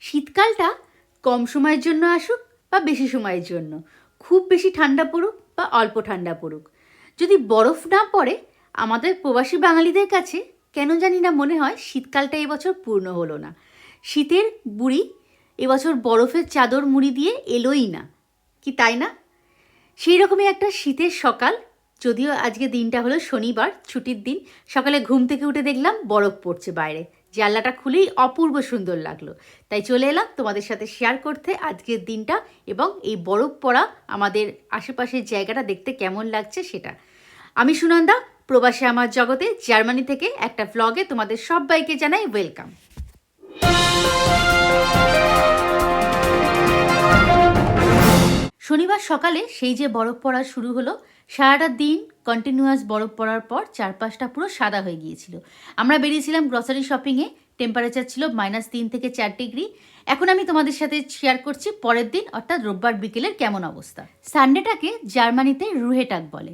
শীতকালটা কম সময়ের জন্য আসুক বা বেশি সময়ের জন্য। খুব বেশি ঠান্ডা পড়ুক বা অল্প ঠান্ডা পড়ুক। যদি বরফ না পড়ে, আমাদের প্রবাসী বাঙালিদের কাছে কেন জানি না মনে হয় শীতকালটা এবছর পূর্ণ হলো না। শীতের বুড়ি এবছর বরফের চাদর মুড়ি দিয়ে এলোই না। কি তাই না? সেই রকমই একটা শীতের সকাল যদিও আজকে দিনটা হলো শনিবার, ছুটির দিন। সকালে ঘুম থেকে উঠে দেখলাম বরফ পড়ছে বাইরে। জানলাটা খুলেই অপূর্ব সুন্দর লাগল। তাই চলে এলাম তোমাদের সাথে শেয়ার করতে আজকের দিনটা এবং এই বরফ পড়া আমাদের আশেপাশের জায়গাটা দেখতে কেমন লাগছে সেটা। আমি সুনন্দা, প্রবাসে আমার জগতে, জার্মানি থেকে একটা ভ্লগে তোমাদের সবাইকে জানাই ওয়েলকাম শনিবার সকালে সেই যে বরফ পড়া শুরু হলো সারাটা দিন কন্টিনিউয়াস বরফ পড়ার পর চারপাশটা পুরো সাদা হয়ে গিয়েছিল। আমরা বেরিয়েছিলাম গ্রসারি শপিংয়ে টেম্পারেচার ছিল মাইনাস তিন থেকে চার ডিগ্রি এখন আমি তোমাদের সাথে শেয়ার করছি পরের দিন, অর্থাৎ রোববার বিকেলের কেমন অবস্থা। সানডেটাকে জার্মানিতে রুহেটাক বলে।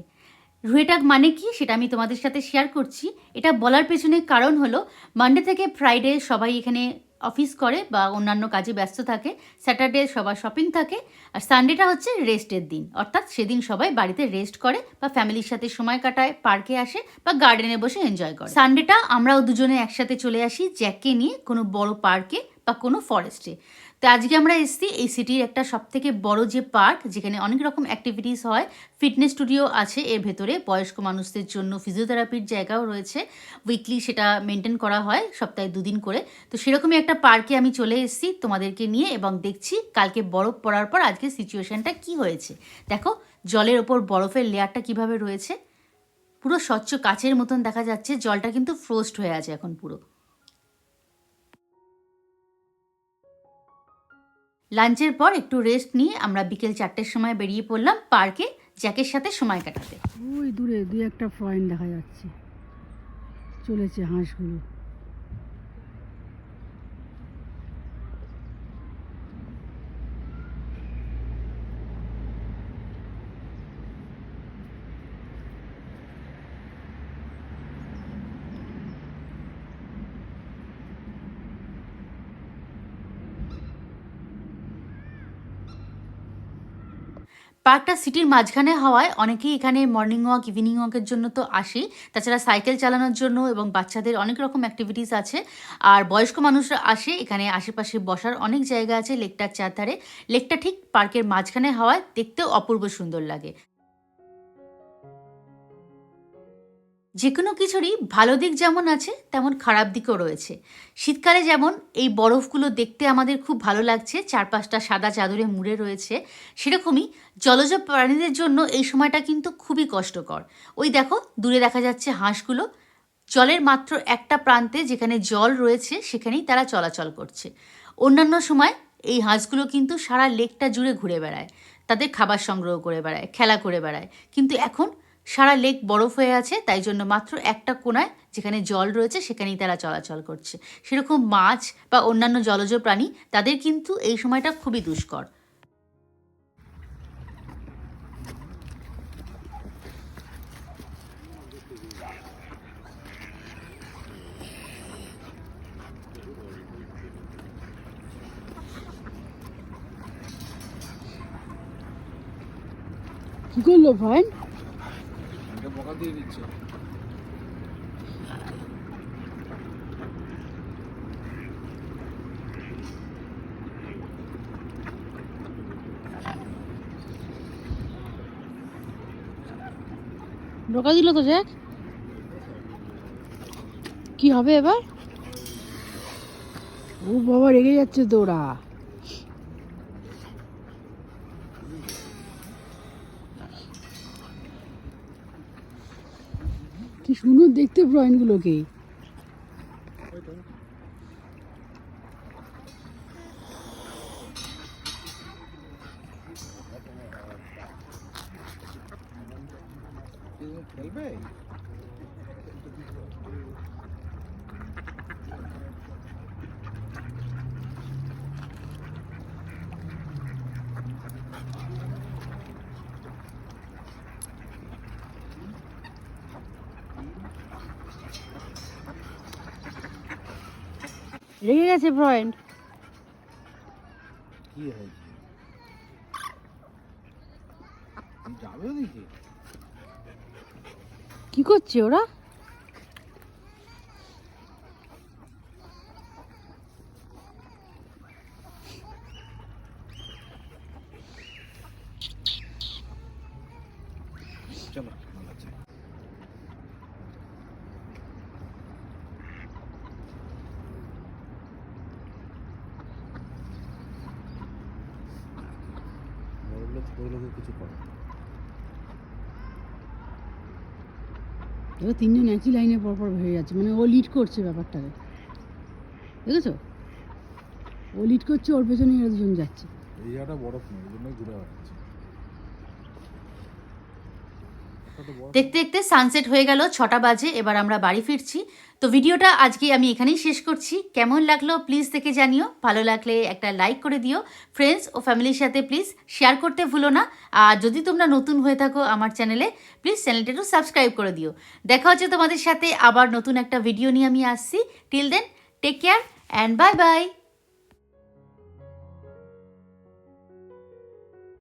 রুহেটাক মানে কি সেটা আমি তোমাদের সাথে শেয়ার করছি। এটা বলার পেছনে কারণ হলো মানডে থেকে ফ্রাইডে সবাই এখানে অফিস করে বা অন্যান্য কাজে ব্যস্ত থাকে স্যাটারডে সবার শপিং থাকে আর সানডেটা হচ্ছে রেস্টের দিন। অর্থাৎ সেদিন সবাই বাড়িতে রেস্ট করে বা ফ্যামিলির সাথে সময় কাটায় পার্কে আসে বা গার্ডেনে বসে এনজয় করে। সানডেটা আমরাও দুজনে একসাথে চলে আসি জ্যাককে নিয়ে কোনো বড় পার্কে বা কোনো ফরেস্টে তো আজকে আমরা এসেছি এই সিটির একটা সব থেকে বড় যে পার্ক, যেখানে অনেক রকম অ্যাক্টিভিটিস হয়। ফিটনেস স্টুডিও আছে এর ভেতরে, বয়স্ক মানুষদের জন্য ফিজিওথেরাপির জায়গাও রয়েছে। উইকলি সেটা মেনটেন করা হয়, সপ্তাহে দুদিন করে। তো সেরকমই একটা পার্কে আমি চলে এসেছি তোমাদেরকে নিয়ে এবং দেখছি কালকে বরফ পড়ার পর আজকে সিচুয়েশনটা কি হয়েছে। দেখো, জলের ওপর বরফের লেয়ারটা কীভাবে রয়েছে। পুরো স্বচ্ছ কাচের মতন দেখা যাচ্ছে, জলটা কিন্তু ফ্রোস্ট হয়ে আছে এখন পুরো। লাঞ্চের পর একটু রেস্ট নিয়ে আমরা বিকেল চারটের সময় বেরিয়ে পড়লাম পার্কে জ্যাকের সাথে সময় কাটাতে। ওই দূরে দুই একটা পয়েন্ট দেখা যাচ্ছে। চলেছে হাঁসগুলো। পার্কটা সিটির মাঝখানে হওয়ায় অনেকেই এখানে মর্নিং ওয়াক ইভিনিং ওয়াকের জন্য তো আসেই তাছাড়া সাইকেল চালানোর জন্য এবং বাচ্চাদের অনেক রকম অ্যাক্টিভিটিস আছে। আর বয়স্ক মানুষরা আসে, এখানে আশেপাশে বসার অনেক জায়গা আছে লেকটার চারধারে। লেকটা ঠিক পার্কের মাঝখানে হওয়ায় দেখতেও অপূর্ব সুন্দর লাগে। যে কোনো কিছুরই ভালো দিক যেমন আছে, তেমন খারাপ দিকও রয়েছে। শীতকালে যেমন এই বরফগুলো দেখতে আমাদের খুব ভালো লাগছে, চারপাশটা সাদা চাদরে মুড়ে রয়েছে, সেরকমই জলজ প্রাণীদের জন্য এই সময়টা কিন্তু খুবই কষ্টকর। ওই দেখো, দূরে দেখা যাচ্ছে হাঁসগুলো। জলের মাত্র একটা প্রান্তে যেখানে জল রয়েছে, সেখানেই তারা চলাচল করছে। অন্যান্য সময় এই হাঁসগুলো কিন্তু সারা লেকটা জুড়ে ঘুরে বেড়ায়। তাদের খাবার সংগ্রহ করে বেড়ায়, খেলা করে বেড়ায়। কিন্তু এখন সারা লেক বরফ হয়ে আছে, তাই জন্য মাত্র একটা কোনায় যেখানে জল রয়েছে, সেখানেই তারা চলাচল করছে। সেরকম মাছ বা অন্যান্য জলজ প্রাণী, তাদের কিন্তু এই সময়টা খুবই দুষ্কর। এটা বকা দিয়ে দিচ্ছে। ঢোকা দিল তো জ্যাক? কি হবে এবার? ও বাবা রেগে যাচ্ছে তো ওরা কি সুন্দর দেখতে পয়েন্টগুলোকে খেলবে রেগে গেছে পয়েন্ট কি হয়েছে? যাবে ওদিকে কি করছে ওরা? চলো। ভালো আছে বড় লোক ছোট লোকের কিছু করে। এবার তিনজন একই লাইনে পরপর হয়ে যাচ্ছে মানে ও লিড করছে ব্যাপারটাকে। দেখেছ? ও লিড করছে ওর পেছনে এরা দুজন যাচ্ছে। এই জায়গাটা বরফ নেই এই জন্যই ঘুরে বেড়াচ্ছে কত বরফ দেখতে দেখতে সানসেট হয়ে গেল, ছটা বাজে, এবার আমরা বাড়ি ফিরছি। তো ভিডিওটা আজকে আমি এখানেই শেষ করছি। কেমন লাগল প্লিজ দেখে জানিও। ভালো লাগলে একটা লাইক করে দিও। ফ্রেন্ডস ও ফ্যামিলির সাথে প্লিজ শেয়ার করতে ভুলো না। আর যদি তোমরা নতুন হয়ে থাকো আমার চ্যানেলে প্লিজ চ্যানেলটা একটু সাবস্ক্রাইব করে দিও। দেখা হচ্ছে তোমাদের সাথে আবার নতুন একটা ভিডিও নিয়ে আমি আসছি। Till then take care and bye bye